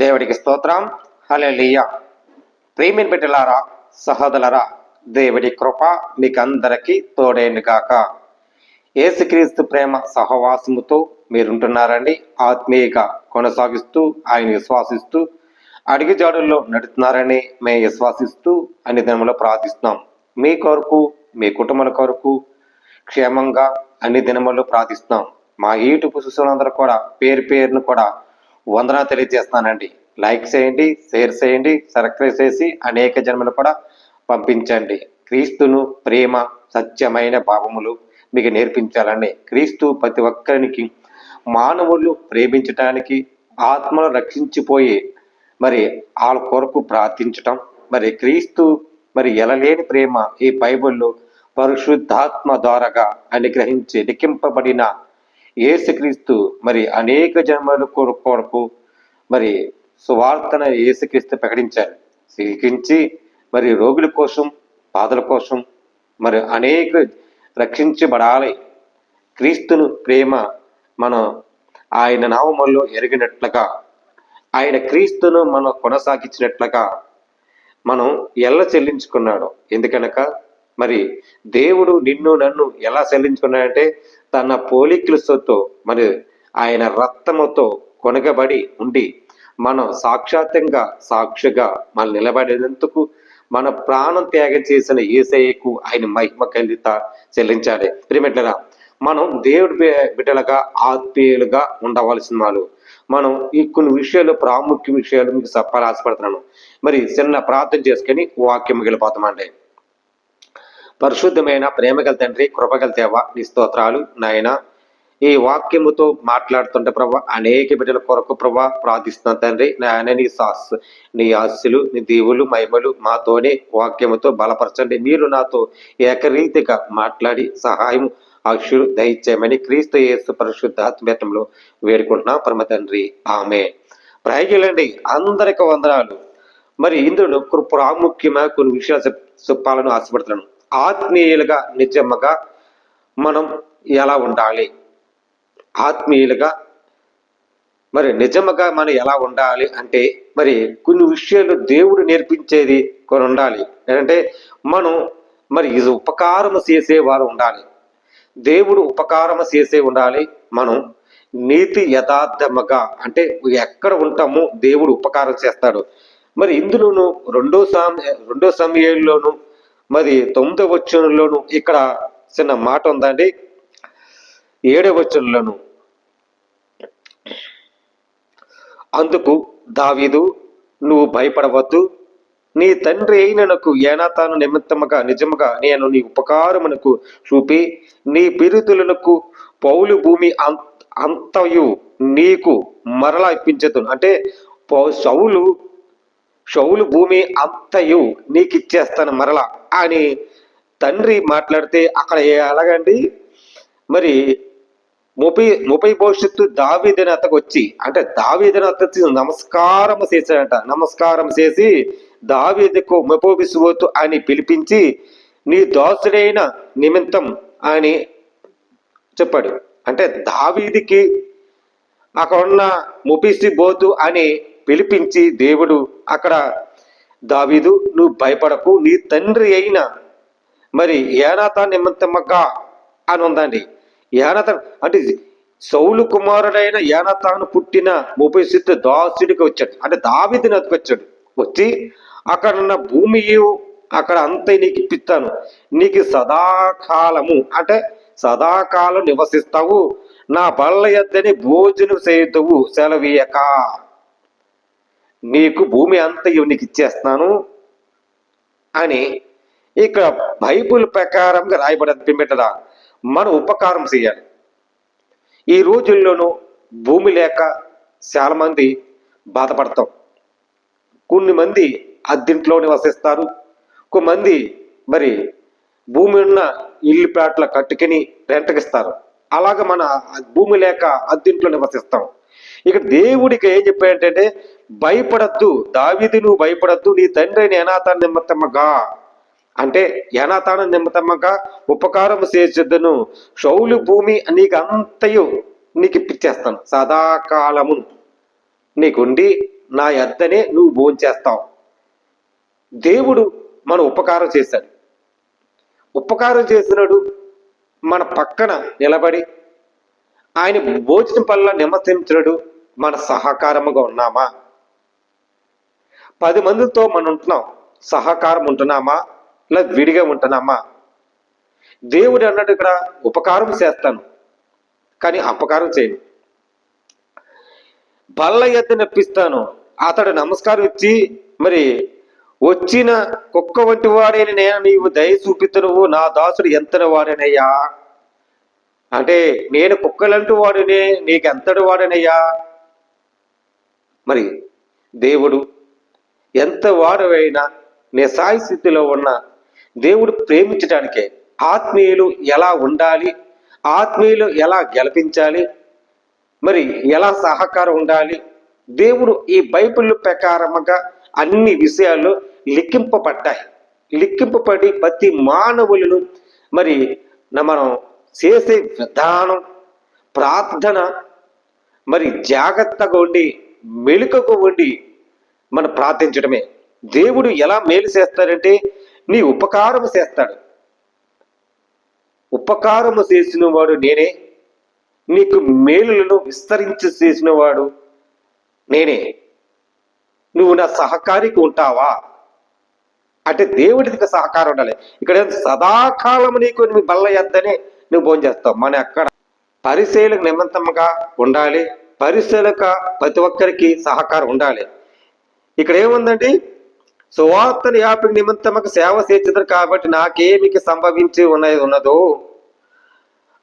దేవుడికి స్తోత్రం. హలెలియ ప్రేమిని బిడ్డలారా సహోదలరా దేవుడి కృప మీకు అందరికీ తోడేను గాక. ప్రేమ సహవాసముతో మీరుంటున్నారండి. ఆత్మీయగా కొనసాగిస్తూ ఆయన విశ్వాసిస్తూ అడుగుజాడుల్లో నడుస్తున్నారని మేము విశ్వాసిస్తూ అన్ని దినములో ప్రార్థిస్తున్నాం. మీ కొరకు మీ కుటుంబాల కొరకు క్షేమంగా అన్ని దినములు ప్రార్థిస్తున్నాం. మా యూట్యూబ్ చూసినందరూ కూడా పేరు పేరును కూడా వందన తెలియజేస్తున్నానండి. లైక్ చేయండి షేర్ చేయండి సబ్స్క్రైబ్ చేసి అనేక జన్మలు కూడా పంపించండి. క్రీస్తును ప్రేమ సత్యమైన భావములు మీకు నేర్పించాలని క్రీస్తు ప్రతి ఒక్కరికి మానవులు ప్రేమించటానికి ఆత్మను రక్షించిపోయి మరి వాళ్ళ కొరకు ప్రార్థించటం మరి క్రీస్తు మరి ఎలలేని ప్రేమ ఈ బైబిల్లో పరిశుద్ధాత్మ ద్వారాగా అనుగ్రహించి లిఖింపబడిన ఏసుక్రీస్తు మరి అనేక జన్మల కొరకు కొరకు మరి సువార్తన ఏసుక్రీస్తు ప్రకటించారు స్వీకరించి మరి రోగుల కోసం బాధల కోసం మరి అనేక రక్షించబడాలి. క్రీస్తును ప్రేమ మనం ఆయన నామములో ఎరిగినట్లుగా ఆయన క్రీస్తును మనం కొనసాగించినట్లుగా మనం ఎల్ల చెల్లించుకున్నాడు. ఎందుకనక మరి దేవుడు నిన్ను నన్ను ఎలా చెల్లించుకున్నాడంటే తన పోలికలతో మరి ఆయన రక్తముతో కొనగబడి ఉండి మనం సాక్షాత్యంగా సాక్షిగా మనం నిలబడేందుకు మన ప్రాణం త్యాగం చేసిన ఏసయ్యకు ఆయన మహిమ కలిత చెల్లించాలి. ప్రిమిట్లరా మనం దేవుడి బిడ్డలుగా ఆత్మీయులుగా ఉండవలసిన వాళ్ళు. మనం ఈ కొన్ని విషయాలు ప్రాముఖ్య విషయాలు మీకు చెప్పాలి ఆశపడుతున్నాను మరి చిన్న ప్రార్థన చేసుకొని వాక్యం వెళ్ళిపోతామండి పరిశుద్ధమైన ప్రేమగల తండ్రి కృపగల దేవ నీ స్తోత్రాలు నాయన. ఈ వాక్యముతో మాట్లాడుతుంటే ప్రభా అనేక బిడ్డల కొరకు ప్రభా ప్రార్థిస్తున్నాను తండ్రి. నాయన నీ సాస్ నీ ఆశలు నీ దీవులు మహిమలు మాతోనే వాక్యముతో బలపరచండి. మీరు నాతో ఏకరీతిగా మాట్లాడి సహాయం అక్షులు దయచేయమని క్రీస్తు యేసు పరిశుద్ధాత్మేతంలో వేడుకుంటున్నాం. పరమ తండ్రి ఆమె ప్రయోజనండి అందరికి వందనాలు. మరి ఇందులో ప్రాముఖ్యమైన కొన్ని విషయాలు చెప్పాలని ఆశపడుతున్నాను. ఆత్మీయులుగా నిజమ్మగా మనం ఎలా ఉండాలి? ఆత్మీయులుగా మరి నిజముగా మనం ఎలా ఉండాలి అంటే మరి కొన్ని విషయాలు దేవుడు నేర్పించేది కొన్ని ఉండాలి. ఏంటంటే మనం మరి ఇది ఉపకారము చేసేవారు ఉండాలి. దేవుడు ఉపకారము చేసే ఉండాలి. మనం నీతి యథార్థముగా అంటే ఎక్కడ ఉంటామో దేవుడు ఉపకారం చేస్తాడు. మరి ఇందులోను రెండో సామ్ రెండో సమయంలోను మరి తొమ్మిదో వచ్చనంలోను ఇక్కడ చిన్న మాట ఉందండి. ఏడవ వచ్చనంలోను అందుకు దావీదు నువ్వు భయపడవద్దు. నీ తండ్రి అయినకు ఏనాతాను నిమిత్తముగా నిజముగా నేను నీ ఉపకారమునకు చూపి నీ పిరుతులకు పౌలు భూమి అంత అంతయు నీకు మరలా ఇప్పించదు. అంటే పౌ- సౌలు షౌలు భూమి అంతయు నీకు ఇచ్చేస్తాను మరలా. అని తండ్రి మాట్లాడితే అక్కడ ఎలాగండి మరి ముపై ముపై భవిష్యత్తు దావీదని అతకు వచ్చి అంటే దావీదని నమస్కారం చేశాడంట. నమస్కారం చేసి దావీదకు ముపోబిసువోతు అని పిలిపించి నీ దాసుడైన నిమిత్తం అని చెప్పాడు. అంటే దావీదికి అక్కడ ఉన్న ముపిసి బోతు అని పిలిపించి దేవుడు అక్కడ దావీదు నువ్వు భయపడకు నీ తండ్రి అయిన మరి ఏనాథ నిమిత్తమగా అని ఉందండి. ఏనాథ అంటే సౌలు కుమారుడైన ఏనాతాను పుట్టిన ముప్పై సిద్ధ దాసుడికి వచ్చాడు. అంటే దావిదిని వచ్చాడు. వచ్చి అక్కడ ఉన్న భూమి అక్కడ అంత నీకు ఇప్పిస్తాను. నీకు సదాకాలము అంటే సదాకాలం నివసిస్తావు. నా బళ్ళ ఎద్దని భోజనం చేయదువు సెలవీయక. నీకు భూమి అంతయు నీకు ఇచ్చేస్తున్నాను అని ఇక్కడ బైబుల్ ప్రకారంగా రాయబడి పెట్టదా మనం ఉపకారం చేయాలి. ఈ రోజుల్లోనూ భూమి లేక చాలా మంది బాధపడతాం. కొన్ని మంది అద్దెంట్లో నివసిస్తారు. కొంతమంది మరి భూమి ఉన్న ఇల్లు ప్లాట్ల కట్టుకుని రెంటకిస్తారు అలాగ మన భూమి లేక అద్దెంట్లో నివసిస్తాం. ఇక దేవుడికి ఏం చెప్పాడంటే భయపడద్దు దావిది నువ్వు భయపడద్దు నీ తండ్రి నేనాతాన్ని నిమ్మత్తమ్మగా. అంటే ఏనాతాన నిమ్మతమ్మగా ఉపకారం చేసిద్దును షౌలు భూమి నీకు అంతయు నీకు ఇప్పించేస్తాను సదాకాలము నీకుండి నా ఎద్దనే నువ్వు భోంచేస్తావు. దేవుడు మన ఉపకారం చేశాడు. ఉపకారం చేసినాడు మన పక్కన నిలబడి ఆయన భోజనం పల్ల నిమసించడు మన సహకారముగా ఉన్నామా? పది మందితో మనం ఉంటున్నాం. సహకారం ఉంటున్నామా? లేదా విడిగా ఉంటున్నామా? దేవుడు అన్నట్టు ఇక్కడ ఉపకారం చేస్తాను కానీ అపకారం చేయను. బల్ల ఎత్త నప్పిస్తాను. అతడు నమస్కారం ఇచ్చి మరి వచ్చిన కుక్క వంటి వాడైన నేను నీవు దయ చూపితునువు నా దాసుడు ఎంతటి వాడనయ్యా? అంటే నేను కుక్కలంటూ వాడినే నీకు ఎంతటి వాడనయ్యా? మరి దేవుడు ఎంత వాడవైనా నిసాయి స్థితిలో ఉన్న దేవుడు ప్రేమించడానికే ఆత్మీయులు ఎలా ఉండాలి ఆత్మీయులు ఎలా గెలిపించాలి మరి ఎలా సహకారం ఉండాలి దేవుడు ఈ బైబిల్ ప్రకారముగా అన్ని విషయాలు లిఖింపబడ్డాయి. లిఖింపబడి ప్రతి మానవులను మరి మనం చేసే విధానం ప్రార్థన మరి జాగ్రత్తగా ఉండి మెలుకకు ఉండి మనం ప్రార్థించడమే. దేవుడు ఎలా మేలు చేస్తాడంటే నీ ఉపకారము చేస్తాడు. ఉపకారము చేసిన వాడు నేనే. నీకు మేలులను విస్తరించి చేసిన వాడు నేనే. నువ్వు నా సహకారికి ఉంటావా? అంటే దేవుడికి సహకారం ఉండాలి. ఇక్కడ సదాకాలం నీకు నీ బల్ల ఎద్దనే నువ్వు భోజనం చేస్తావు మన అక్కడ పరిశీలకు నిమిత్తముగా ఉండాలి. పరిశీలక ప్రతి ఒక్కరికి సహకారం ఉండాలి. ఇక్కడ ఏముందండి? సువార్తను యాపి నిమిత్తముకు సేవ చేసేదారు కాబట్టి నాకేమికి సంభవించి ఉన్నది ఉన్నదో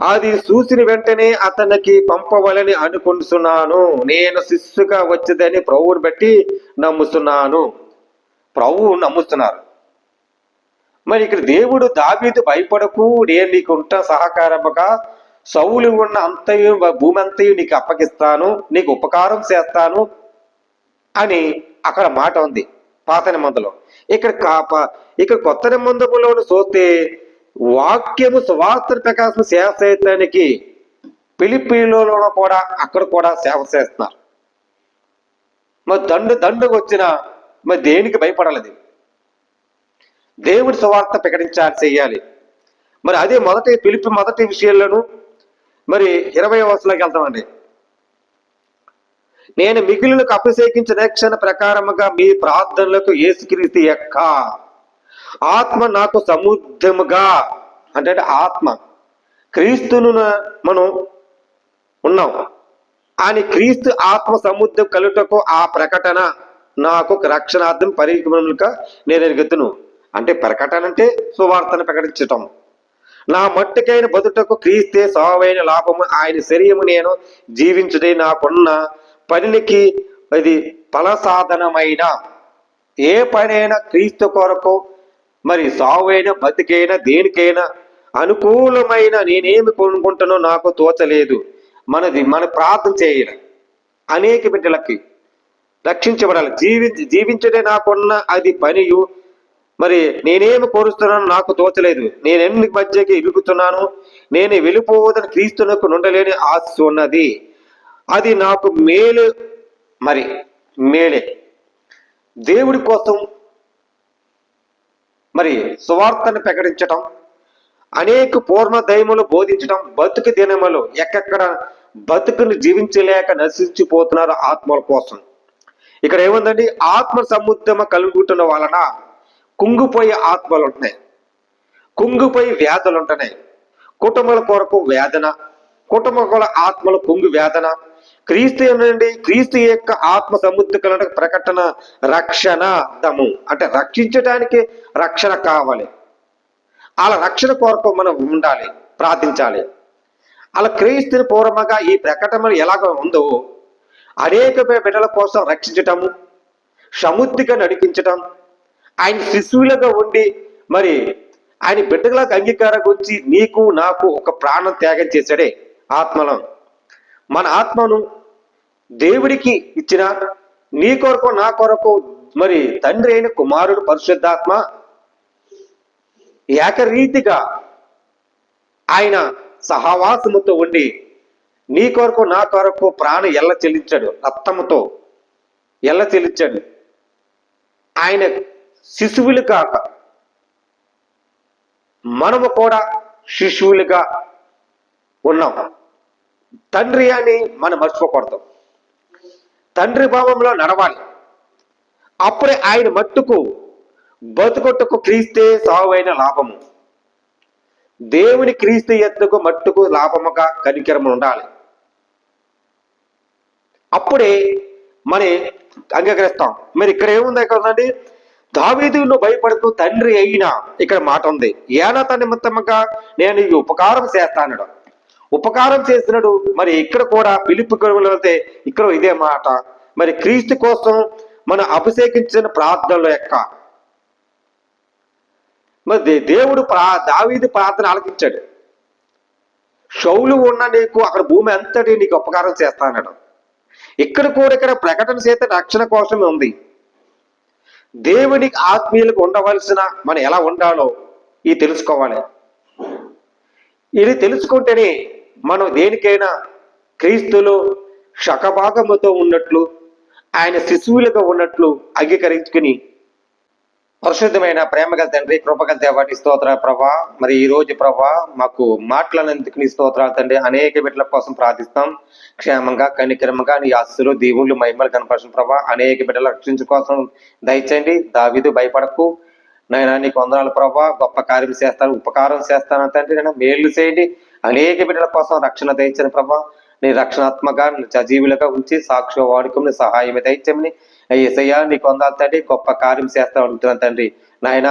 అది చూసిన వెంటనే అతనికి పంపవలని అనుకుంటున్నాను. నేను శిష్యుగా వచ్చేదని ప్రభువుని బట్టి నమ్ముతున్నాను. ప్రభువు నమ్ముతున్నారు. మరి ఇక్కడ దేవుడు దావీదు భయపడకు నేను నీకు ఉంటా సహకారముగా సౌలు ఉన్న అంతయు భూమి అంతయు నీకు అప్పగిస్తాను నీకు ఉపకారం చేస్తాను అని అక్కడ మాట ఉంది పాత నిబంధనలో. ఇక్కడ కాప ఇక్కడ కొత్త నిబంధనలో చూస్తే వాక్యము సువార్త ప్రకాశం సేవ చేయటానికి పిలిపిలోనూ కూడా అక్కడ కూడా సేవ చేస్తున్నారు. మరి దండు దండుకు వచ్చిన మరి దేనికి భయపడలేదు? దేవుడి సువార్త ప్రకటించాలి చెయ్యాలి మరి అదే మొదటి పిలిపి మొదటి విషయంలోనూ మరి ఇరవై వరుసలోకి వెళ్తామండి. నేను మిగిలినకు అభిషేకించిన రక్షణ ప్రకారముగా మీ ప్రార్థనలకు ఏసుక్రీస్తు యొక్క ఆత్మ నాకు సముద్రముగా అంటే ఆత్మ క్రీస్తును మనం ఉన్నాం. అని క్రీస్తు ఆత్మ సముద్రం కలుటకు ఆ ప్రకటన నాకు రక్షణార్థం పరిగణములుగా నేను ఎరుగుతును. అంటే ప్రకటన అంటే సువార్తను ప్రకటించటం. నా మట్టుకైన బతుటకు క్రీస్తే సావైన లాభము. ఆయన శరీరము నేను జీవించుడే నాకున్న పనికి అది ఫలసాధనమైన. ఏ పనైనా క్రీస్తు కొరకు మరి సావైన బతికైనా దేనికైనా అనుకూలమైన నేనేమి కొనుక్కుంటానో నాకు తోచలేదు. మనది మన ప్రార్థన చేయాలి అనేక బిడ్డలకి రక్షించబడాలి. జీవించి జీవించడే నాకున్న అది పనియు. మరి నేనేమి కోరుస్తున్నాను నాకు తోచలేదు. నేను మధ్యకి ఇరుగుతున్నాను నేను వెళ్ళిపోవదని క్రీస్తునకు నుండలేని ఆశ ఉన్నది. అది నాకు మేలు. మరి మేలే. దేవుడి కోసం మరి సువార్తను ప్రకటించటం అనేక పూర్ణ దయములు బోధించటం బతుకు దినములు ఎక్కెక్కడ బతుకుని జీవించలేక నశించిపోతున్నారు ఆత్మల కోసం. ఇక్కడ ఏముందండి? ఆత్మ సముద్రమ కలుగుతున్న వలన కుంగిపోయే ఆత్మలు ఉంటున్నాయి కుంగిపోయి వ్యాధులు ఉంటున్నాయి కుటుంబాల కొరకు వేదన కుటుంబకుల ఆత్మలు కుంగు వేదన క్రీస్తు నుండి క్రీస్తు యొక్క ఆత్మ సముద్రకుల ప్రకటన రక్షణ దము. అంటే రక్షించడానికి రక్షణ కావాలి. అలా రక్షణ కొరకు మనం ఉండాలి ప్రార్థించాలి. అలా క్రీస్తుని పూర్వముగా ఈ ప్రకటన ఎలాగ ఉందో అనేక బిడ్డల కోసం రక్షించటము సముద్రిగా నడిపించటం ఆయన శిశువులుగా ఉండి మరి ఆయన బిడ్డలకు అంగీకారం వచ్చి నీకు నాకు ఒక ప్రాణం త్యాగం చేశాడే ఆత్మలో మన ఆత్మను దేవుడికి ఇచ్చిన నీ కొరకు నా కొరకు మరి తండ్రి అయిన కుమారుడు పరిశుద్ధాత్మ ఏకరీతిగా ఆయన సహవాసముతో ఉండి నీ కొరకు నా కొరకు ప్రాణ ఎల్ల చెల్లించాడు రక్తముతో ఎల్ల చెల్లించాడు ఆయన శిశువులు కాక మనము కూడా శిశువులుగా ఉన్నాం. తండ్రి అని మనం మర్చిపోకూడదు. తండ్రి భావంలో నడవాలి. అప్పుడే ఆయన మట్టుకు బతుకొట్టుకు క్రీస్తే సావైన లాభము. దేవుని క్రీస్తు ఎత్తుకు మట్టుకు లాభముగా కనికరము ఉండాలి? అప్పుడే మరి అంగీకరిస్తాం. మరి ఇక్కడ ఏముంది కదండి దావీదును భయపడుతూ తండ్రి అయినా ఇక్కడ మాట ఉంది. ఏనా తన నిమిత్తముగా నేను ఈ ఉపకారం చేస్తానడు. ఉపకారం చేసినడు మరి ఇక్కడ కూడా పిలుపు వెళ్తే ఇక్కడ ఇదే మాట. మరి క్రీస్తు కోసం మనం అభిషేకించిన ప్రార్థనల యొక్క మరి దే- దేవుడు ప్రా దావీది ప్రార్థన ఆలకించాడు. షౌలు ఉన్న నీకు అక్కడ భూమి అంతటి నీకు ఉపకారం చేస్తానడు. ఇక్కడ కూడా ఇక్కడ ప్రకటన చేత రక్షణ కోసమే ఉంది. దేవునికి ఆత్మీయులకు ఉండవలసిన మనం ఎలా ఉండాలో ఇది తెలుసుకోవాలి. ఇది తెలుసుకుంటేనే మనం దేనికైనా క్రీస్తులో శకభాగముతో ఉన్నట్లు ఆయన శిశువులుగా ఉన్నట్లు అంగీకరించుకుని పరిశుద్ధమైన ప్రేమగల తండ్రి కృపగల దేవాటి స్తోత్ర ప్రభా. మరి ఈ రోజు ప్రభా మాకు మాట్లాడినందుకు నీ స్తోత్రాలు తండ్రి. అనేక బిడ్డల కోసం ప్రార్థిస్తాం. క్షేమంగా కనికరమంగా నీ ఆస్తులు దీవులు మహిమలు కనపరచిన ప్రభా. అనేక బిడ్డల రక్షించు కోసం దయచేయండి. దావిదు భయపడకు. నాయన నీకు వందనాలు ప్రభా. గొప్ప కార్యం చేస్తాను ఉపకారం చేస్తాను తండ్రి. నేను మేలు చేయండి. అనేక బిడ్డల కోసం రక్షణ దయచని ప్రభా. నీ రక్షణాత్మక సజీవులుగా ఉంచి సాక్షి వాడుకం సహాయం దయచమని ఏసయ్యా నీకు వందాలు తండ్రి గొప్ప కార్యం చేస్తా ఉంటున్నాను తండ్రి. నాయన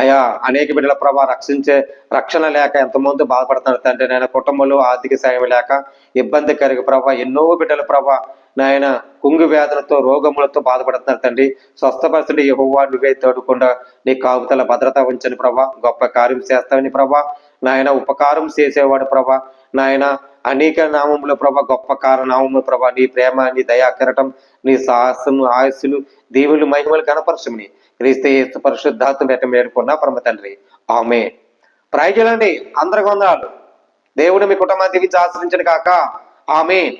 అయ్యా అనేక బిడ్డల ప్రభా రక్షించే రక్షణ లేక ఎంతమంది బాధపడుతున్నారు తండ్రి. నాయన కుటుంబంలో ఆర్థిక సాయం లేక ఇబ్బంది కలిగి ప్రభా ఎన్నో బిడ్డల ప్రభా నాయన కుంగు వ్యాధులతో రోగములతో బాధపడుతున్నారు తండ్రి. స్వస్థపరచండి యహోవా నువ్వే తోడుకుండా. నీ కాపుతల భద్రత ఉంచని ప్రభా. గొప్ప కార్యం చేస్తావని ప్రభా. నాయన ఉపకారం చేసేవాడు ప్రభా. నాయన అనేక నామముల ప్రభ. గొప్ప కారణామముల ప్రభ. నీ ప్రేమ నీ దయా కిరటం నీ సాహసము ఆయుస్సులు దేవులు మహిమలు కనపరచమని క్రీస్తు పరిశుద్ధాత్మ పెట్టం వేడుకున్నా పరమ తండ్రి. ఆమె ప్రయోజనండి అందరికి వందనాలు. దేవుడు మీ కుటుంబాన్ని దీవించి ఆశ్రయించను కాక ఆమె